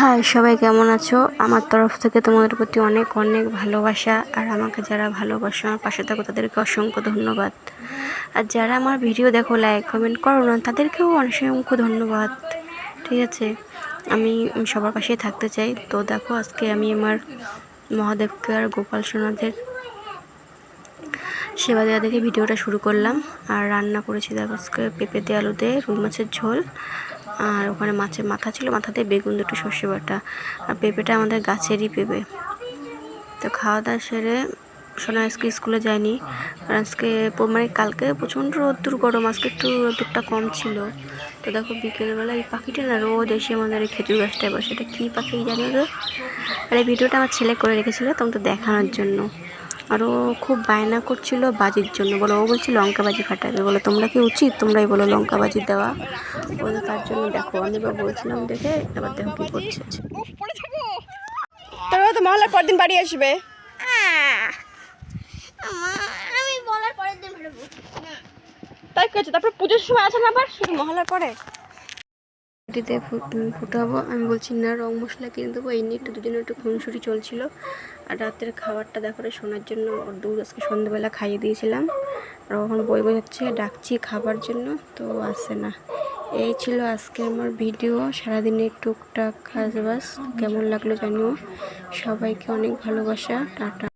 High, সবাই কেমন আছো? আমার তরফ থেকে তোমাদের প্রতি অনেক অনেক ভালোবাসা, আর আমাকে যারা ভালোবাসো, আমার পাশে থাকো, তাদেরকে অসংখ্য ধন্যবাদ। আর যারা আমার ভিডিও দেখো লাইক কমেন্ট করো না, তাদেরকেও অসংখ্য ধন্যবাদ। ঠিক আছে? আমি সবার পাশেই থাকতে চাই। তো দেখো, আজকে আমি আমার মহাদেবকে আর গোপাল সোনাদের সেবা দেওয়া দেখে ভিডিওটা শুরু করলাম। আর রান্না করেছি, দেখো, আজকে পেঁপে দিয়ে আলু দিয়ে, রুই মাছের ঝোল আর ওখানে মাছের মাথা ছিল, মাথা দিয়ে বেগুন, দুটো সর্ষে বাটা আর পেঁপেটা আমাদের গাছেরই পেঁপে। তো খাওয়া দাওয়া সেরে সোনা আজকে স্কুলে যায়নি। আর আজকে মানে কালকে প্রচণ্ড রোদ্দুর, গরম, আজকে একটু রোদ্দুরটা কম ছিল। তো দেখো বিকেলবেলা এই পাখিটা না রোদ এসে আমাদের এই খেজুর গাছটায় বসে এটা কী পাখি জানি তো আর এই ভিডিওটা আমার ছেলে করে রেখেছিল, তোমাদের দেখানোর জন্য। আর ও খুব বায়না করছিল বাজির জন্য। বলো ও বলছে লঙ্কা বাজি ফাটাবে। বলো তোমরা কি উচিত? তোমরাই বলো লঙ্কা বাজি দেওয়া। বলে তার জন্য দেখো আমি এবার বলছিলাম দেখে এবার দেখো কী করছে। তারপরে তো মহলার পরদিন বাড়ি আসবে। আমি বলার পরের দিন বেরোবো। তাই করছে তারপর পুজোর সময় আছে না আবার? শুধু মহলার পরে? এটিতে ফুটাবো। আমি বলছি, না, রং মশলা কিনে দেবো। এই নিয়ে একটু দুজনে একটু খুনসুটি চলছিল। আর রাতের খাবারটা দেখো শোনার জন্য ওর দুধ আজকে সন্ধ্যেবেলা খাইয়ে দিয়েছিলাম। আর ওখন বই বোঝাচ্ছে, ডাকছি খাবার জন্য। তো আসে না। এই ছিল আজকে আমার ভিডিও। সারাদিনের টুকটাক কাজবাজ কেমন লাগল জানিও। সবাইকে অনেক ভালোবাসা। টাটা।